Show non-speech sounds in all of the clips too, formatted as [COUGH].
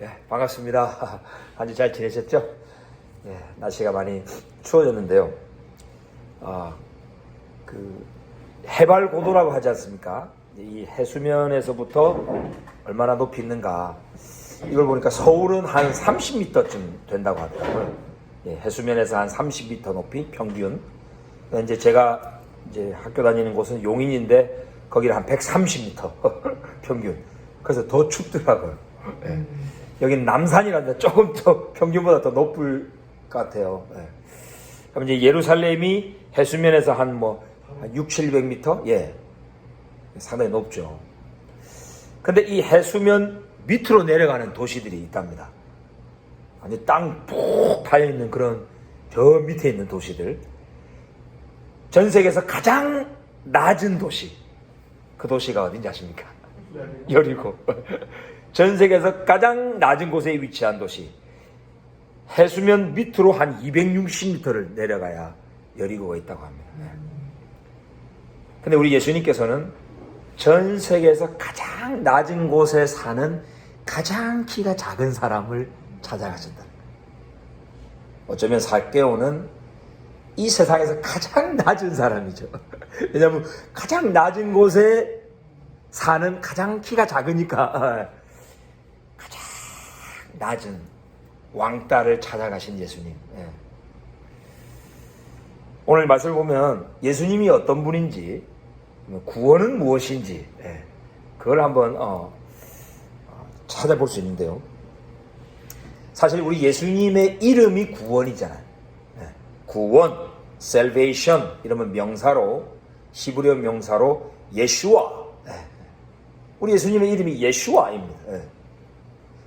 예, 반갑습니다. [LAUGHS] 한 주 잘 지내셨죠? 예, 날씨가 많이 추워졌는데요. 아, 그 해발 고도라고 하지 않습니까? 이 해수면에서부터 얼마나 높이 있는가? 이걸 보니까 서울은 한 30m쯤 된다고 하더라고요. 예, 해수면에서 한 30m 높이 평균. 이제 제가 이제 학교 다니는 곳은 용인인데 거기는 한 130m [LAUGHS] 평균. 그래서 더 춥더라고요. 예. 여기는 남산이라는데 조금 더 평균보다 더 높을 것 같아요. 예. 그럼 이제 예루살렘이 해수면에서 한 뭐 한 6, 700m? 예. 상당히 높죠. 근데 이 해수면 밑으로 내려가는 도시들이 있답니다. 아니 땅푹 파여 있는 그런 저 밑에 있는 도시들. 전 세계에서 가장 낮은 도시. 그 도시가 어딘지 아십니까? 여리고. 전 세계에서 가장 낮은 곳에 위치한 도시. 해수면 밑으로 한 260m를 내려가야 여리고가 있다고 합니다. 네. 근데 우리 예수님께서는 전 세계에서 가장 낮은 곳에 사는 가장 키가 작은 사람을 찾아가셨다. 어쩌면 사개오는 이 세상에서 가장 낮은 사람이죠. [LAUGHS] 왜냐하면 가장 낮은 곳에 사는 가장 키가 작으니까 낮은 왕따를 찾아가신 예수님. 예. 오늘 말씀을 보면 예수님이 어떤 분인지 구원은 무엇인지 예. 그걸 한번 어, 어, 찾아볼 수 있는데요. 사실 우리 예수님의 이름이 구원이잖아요. 예. 구원, salvation 이러면 명사로 히브리어 명사로 예슈아. 예. 우리 예수님의 이름이 예슈아입니다. 예.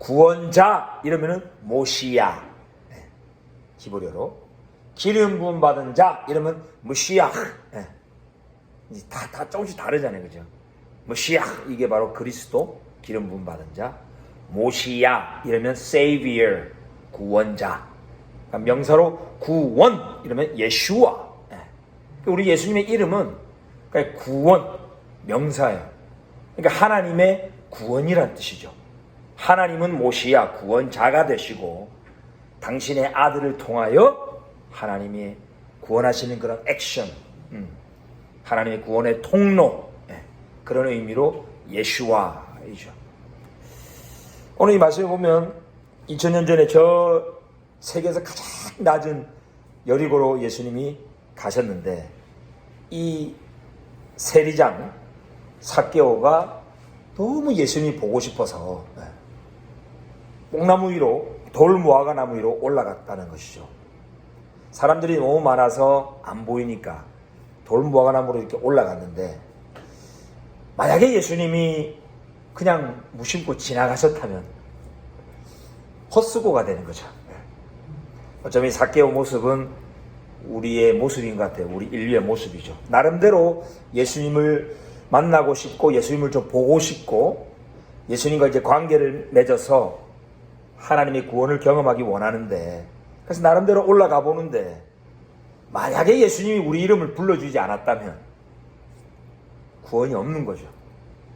구원자 이러면은 모시야. 예. 히브리어로 기름 부음 받은 자 이러면 무시야. 예. 다, 다 조금씩 다르잖아요. 그죠? 무시야 이게 바로 그리스도 기름 부음 받은 자. 모시야 이러면 savior 구원자. 그러니까 명사로 구원 이러면 예슈아. 예. 우리 예수님의 이름은 그러니까 구원 명사예요. 그러니까 하나님의 구원이란 뜻이죠. 하나님은 모시야 구원자가 되시고 당신의 아들을 통하여 하나님이 구원하시는 그런 액션, 음, 하나님의 구원의 통로 예, 그런 의미로 예슈와이죠. 오늘 이 말씀을 보면 2000년 전에 저 세계에서 가장 낮은 여리고로 예수님이 가셨는데 이 세리장 사개오가 너무 예수님이 보고 싶어서 예, 뽕나무 위로 돌 무화과 나무 위로 올라갔다는 것이죠. 사람들이 너무 많아서 안 보이니까 돌 무화과 나무로 이렇게 올라갔는데 만약에 예수님이 그냥 무심코 지나가셨다면 헛수고가 되는 거죠. 어쩌면 사개오 모습은 우리의 모습인 것 같아요. 우리 인류의 모습이죠. 나름대로 예수님을 만나고 싶고 예수님을 좀 보고 싶고 예수님과 이제 관계를 맺어서 하나님의 구원을 경험하기 원하는데 그래서 나름대로 올라가 보는데 만약에 예수님이 우리 이름을 불러주지 않았다면 구원이 없는 거죠.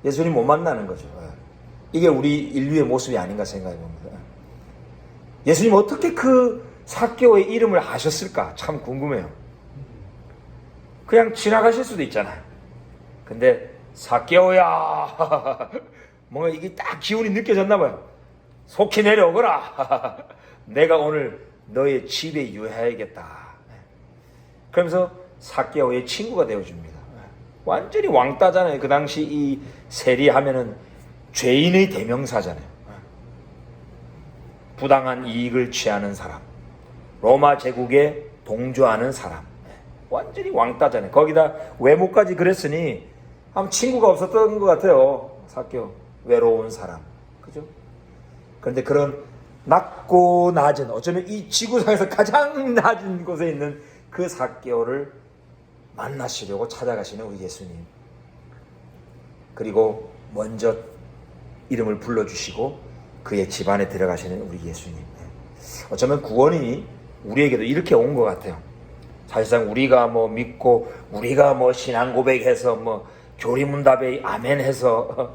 예수님 못 만나는 거죠. 이게 우리 인류의 모습이 아닌가 생각해 봅니다. 예수님 어떻게 그 사개오의 이름을 아셨을까? 참 궁금해요. 그냥 지나가실 수도 있잖아요. 근데 사개오야 [LAUGHS] 뭔가 이게 딱 기운이 느껴졌나 봐요. 속히 내려오거라. [LAUGHS] 내가 오늘 너의 집에 유해야겠다. 그러면서 사개오의 친구가 되어줍니다. 완전히 왕따잖아요. 그 당시 이 세리 하면은 죄인의 대명사잖아요. 부당한 이익을 취하는 사람, 로마 제국에 동조하는 사람, 완전히 왕따잖아요. 거기다 외모까지 그랬으니 아무 친구가 없었던 것 같아요. 사교 외로운 사람? 그런데 그런 낮고 낮은 어쩌면 이 지구상에서 가장 [LAUGHS] 낮은 곳에 있는 그 사개오를 만나시려고 찾아가시는 우리 예수님. 그리고 먼저 이름을 불러주시고 그의 집안에 들어가시는 우리 예수님. 어쩌면 구원이 우리에게도 이렇게 온 것 같아요. 사실상 우리가 뭐 믿고 우리가 뭐 신앙 고백해서 뭐 교리문답에 아멘 해서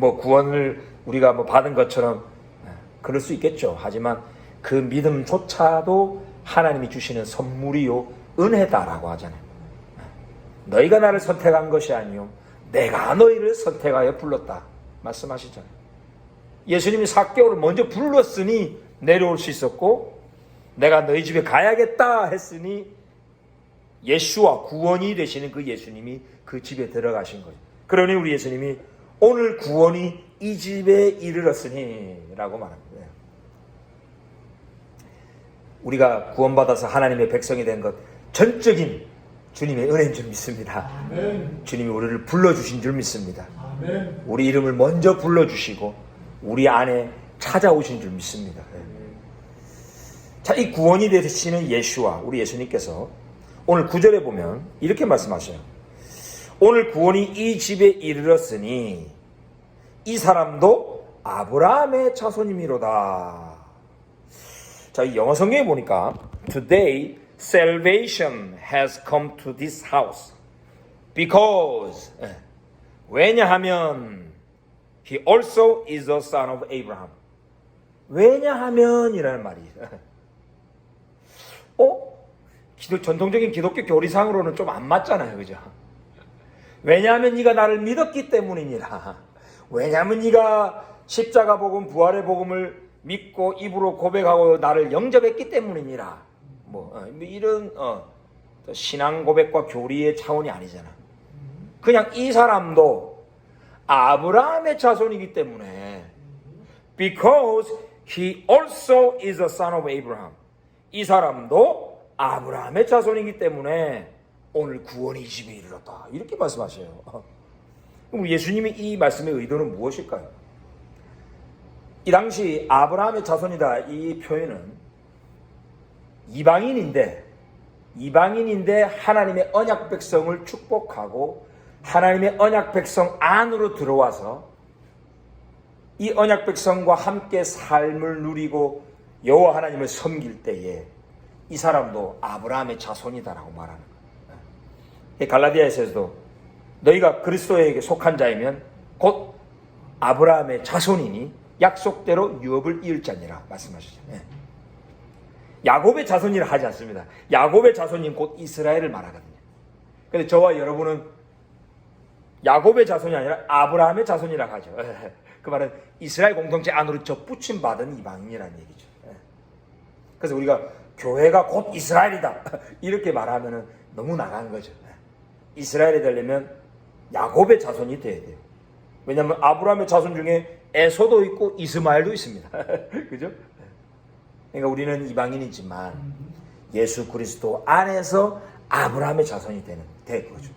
뭐 구원을 우리가 뭐 받은 것처럼 그럴 수 있겠죠. 하지만 그 믿음조차도 하나님이 주시는 선물이요 은혜다라고 하잖아요. 너희가 나를 선택한 것이 아니요 내가 너희를 선택하여 불렀다 말씀하시잖아요. 예수님이 사개월을 먼저 불렀으니 내려올 수 있었고 내가 너희 집에 가야겠다 했으니 예수와 구원이 되시는 그 예수님이 그 집에 들어가신 거죠. 그러니 우리 예수님이 오늘 구원이 이 집에 이르렀으니 라고 말합니다. 우리가 구원받아서 하나님의 백성이 된 것 전적인 주님의 은혜인 줄 믿습니다. 아멘. 주님이 우리를 불러주신 줄 믿습니다. 아멘. 우리 이름을 먼저 불러주시고 우리 안에 찾아오신 줄 믿습니다. 예. 자, 이 구원이 되시는 예수와 우리 예수님께서 오늘 구절에 보면 이렇게 말씀하셔요. 오늘 구원이 이 집에 이르렀으니 이 사람도 아브라함의 자손이미로다. 자, 이 영어 성경에 보니까 Today salvation has come to this house because 예. 왜냐하면 he also is the son of Abraham. 왜냐하면이라는 말이. 어? 기독 전통적인 기독교 교리상으로는 좀 안 맞잖아요, 그죠? 왜냐하면 네가 나를 믿었기 때문이니라. 왜냐하면 네가 십자가 복음, 부활의 복음을 믿고 입으로 고백하고 나를 영접했기 때문이니라. 뭐, 어, 뭐 이런 어, 신앙 고백과 교리의 차원이 아니잖아. 그냥 이 사람도 아브라함의 자손이기 때문에 because he also is a son of Abraham. 이 사람도 아브라함의 자손이기 때문에 오늘 구원이 이 집에 이르렀다. 이렇게 말씀하셔요. 그럼 예수님이 이 말씀의 의도는 무엇일까요? 이 당시 아브라함의 자손이다 이 표현은 이방인인데 이방인인데 하나님의 언약 백성을 축복하고 하나님의 언약 백성 안으로 들어와서 이 언약 백성과 함께 삶을 누리고 여호와 하나님을 섬길 때에 이 사람도 아브라함의 자손이다라고 거예요. 갈라디아에서도 너희가 그리스도에게 속한 자이면 곧 아브라함의 자손이니 약속대로 유업을 이을 자니라 말씀하시죠. 예. 야곱의 자손이라 하지 않습니다. 야곱의 자손인 곧 이스라엘을 말하거든요. 근데 저와 여러분은 야곱의 자손이 아니라 아브라함의 자손이라 하죠. 그 말은 이스라엘 공동체 안으로 접붙임 받은 이방인이라는 얘기죠. 예. 그래서 우리가 교회가 곧 이스라엘이다 [LAUGHS] 이렇게 말하면 너무 나간 거죠. 예. 이스라엘이 되려면 야곱의 자손이 돼야 돼요. 왜냐하면 아브라함의 자손 중에 에서도 있고 이스마엘도 있습니다. [LAUGHS] 그죠? 그러니까 우리는 이방인이지만 예수 그리스도 안에서 아브라함의 자손이 되는 된 거죠.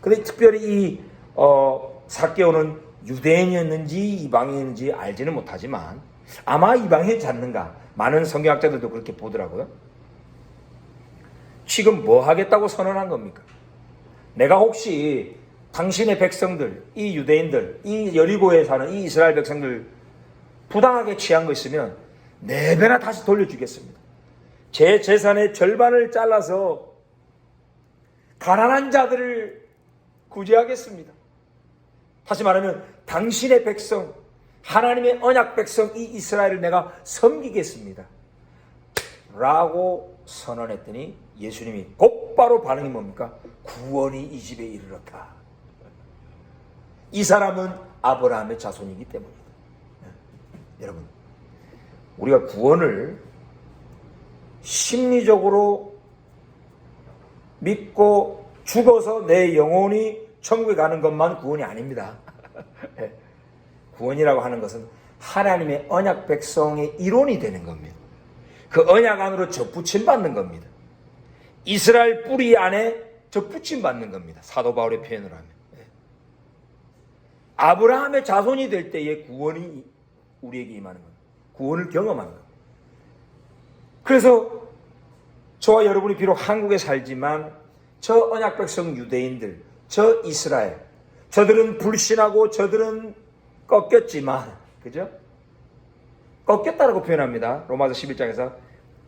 근데 특별히 이 어, 사개오는 유대인이었는지 이방인인지 알지는 못하지만 아마 이방인이지 않는가 많은 성경학자들도 그렇게 보더라고요. 지금 뭐 하겠다고 선언한 겁니까? 내가 혹시 당신의 백성들, 이 유대인들, 이 여리고에 사는 이 이스라엘 백성들 부당하게 취한 거 있으면 네 배나 다시 돌려주겠습니다. 제 재산의 절반을 잘라서 가난한 자들을 구제하겠습니다. 다시 말하면 당신의 백성, 하나님의 언약 백성 이 이스라엘을 내가 섬기겠습니다. 라고 선언했더니 예수님이 곧바로 반응이 뭡니까? 구원이 이 집에 이르렀다. 이 사람은 아브라함의 자손이기 때문이다. 네. 여러분, 우리가 구원을 심리적으로 믿고 죽어서 내 영혼이 천국에 가는 것만 구원이 아닙니다. 네. 구원이라고 하는 것은 하나님의 언약 백성의 이론이 되는 겁니다. 그 언약 안으로 접붙임 받는 겁니다. 이스라엘 뿌리 안에 접붙임 받는 겁니다. 사도 바울의 표현을 하면. 네. 아브라함의 자손이 될 때에 구원이 우리에게 임하는 겁니다. 구원을 경험하는 겁니다. 그래서 저와 여러분이 비록 한국에 살지만 저 언약 백성 유대인들, 저 이스라엘, 저들은 불신하고 저들은 꺾였지만, 그죠? 꺾였다라고 표현합니다. 로마서 11장에서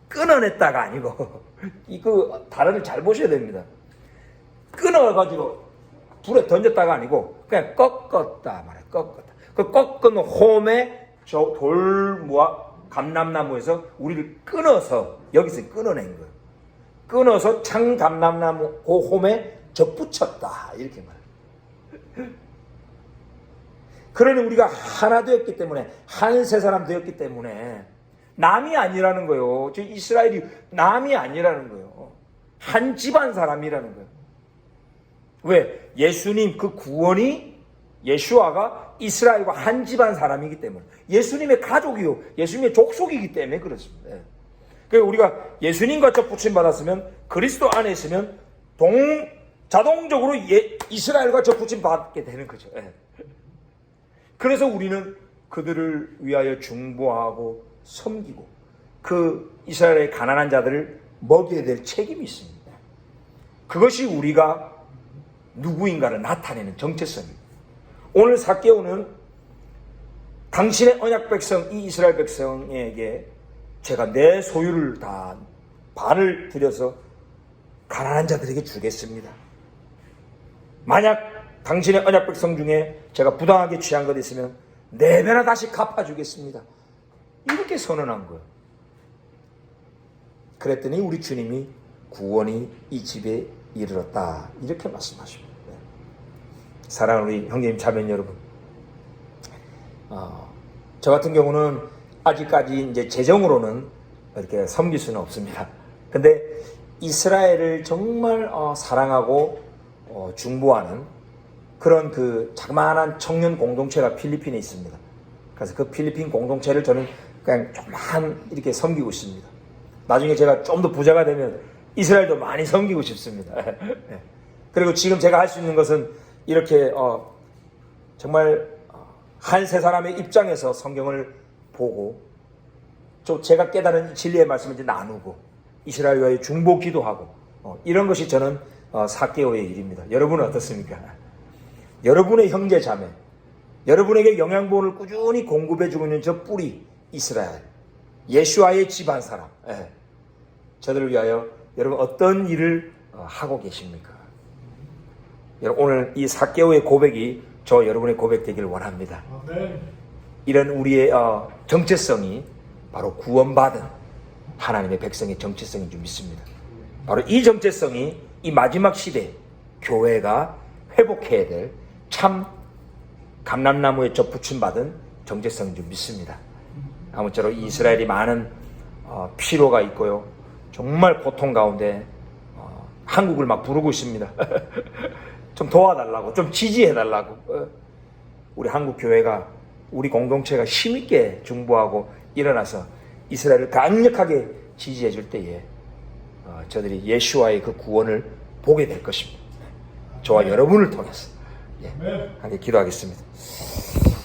끊어냈다가 아니고, [LAUGHS] 이거 단어를 잘 보셔야 됩니다. 끊어가지고 불에 던졌다가 아니고 그냥 꺾었다 말이야. 꺾었다. 그 꺾은 홈에 저돌 모아 감람나무에서 우리를 끊어서 여기서 끊어낸 거예요. 끊어서 창 감람나무 그 홈에 접붙였다 이렇게 말해요. 그러니 우리가 하나 되었기 때문에 한 세 사람 되었기 때문에 남이 아니라는 거예요. 저 이스라엘이 남이 아니라는 거예요. 한 집안 사람이라는 거예요. 왜? 예수님 그 구원이 예수아가 이스라엘과 한 집안 사람이기 때문에 예수님의 가족이요 예수님의 족속이기 때문에 그렇습니다. 예. 그러니까 우리가 예수님과 접붙임 받았으면 그리스도 안에 있으면 동 자동적으로 예, 이스라엘과 접붙임 받게 되는 거죠. 예. 그래서 우리는 그들을 위하여 중보하고 섬기고 그 이스라엘의 가난한 자들을 먹여야 될 책임이 있습니다. 그것이 우리가 누구인가를 나타내는 정체성입니다. 오늘 사개오는 당신의 언약 백성 이 이스라엘 백성에게 제가 내 소유를 다 반을 들여서 가난한 자들에게 주겠습니다. 만약 당신의 언약 백성 중에 제가 부당하게 취한 것 있으면 네 배나 다시 갚아주겠습니다. 이렇게 선언한 거예요. 그랬더니 우리 주님이 구원이 이 집에 이르렀다. 이렇게 말씀하십니다. 네. 사랑하는 우리 형님 자매 여러분. 어, 저 같은 경우는 아직까지 이제 재정으로는 이렇게 섬길 수는 없습니다. 근데 이스라엘을 정말 어, 사랑하고 어, 중보하는 그런 그 자그마한 청년 공동체가 필리핀에 있습니다. 그래서 그 필리핀 공동체를 저는 그냥 조금만 이렇게 섬기고 있습니다. 나중에 제가 좀 더 부자가 되면 이스라엘도 많이 섬기고 싶습니다. 예. [LAUGHS] 그리고 지금 제가 할 수 있는 것은 이렇게 어, 정말 한 세 사람의 입장에서 성경을 보고 좀 제가 깨달은 진리의 말씀을 이제 나누고 이스라엘과의 중보 기도하고 어, 이런 것이 저는 어, 사개오의 일입니다. 여러분은 어떻습니까? [LAUGHS] 여러분의 형제 자매, 여러분에게 영양분을 꾸준히 공급해 주고 있는 저 뿌리 이스라엘, 예수와의 집안 사람, 예. 저들을 위하여 여러분 어떤 일을 어, 하고 계십니까? 여러분 오늘 이 사개오의 고백이 저 여러분의 고백 되기를 원합니다. 이런 우리의 어, 정체성이 바로 구원받은 하나님의 백성의 정체성인 줄 믿습니다. 바로 이 정체성이 이 마지막 시대 교회가 회복해야 될 참 감람나무에 접붙임 받은 정체성인 줄 믿습니다. 아무쪼록 이스라엘이 많은 어, 피로가 있고요. 정말 고통 가운데 어, 한국을 막 부르고 있습니다. [LAUGHS] 좀 도와달라고, 좀 지지해달라고. 어, 우리 한국 교회가 우리 공동체가 힘있게 중보하고 일어나서 이스라엘을 강력하게 지지해 줄 때에 어, 저들이 예수와의 그 구원을 보게 될 것입니다. 저와 여러분을 통해서 예, 함께 기도하겠습니다.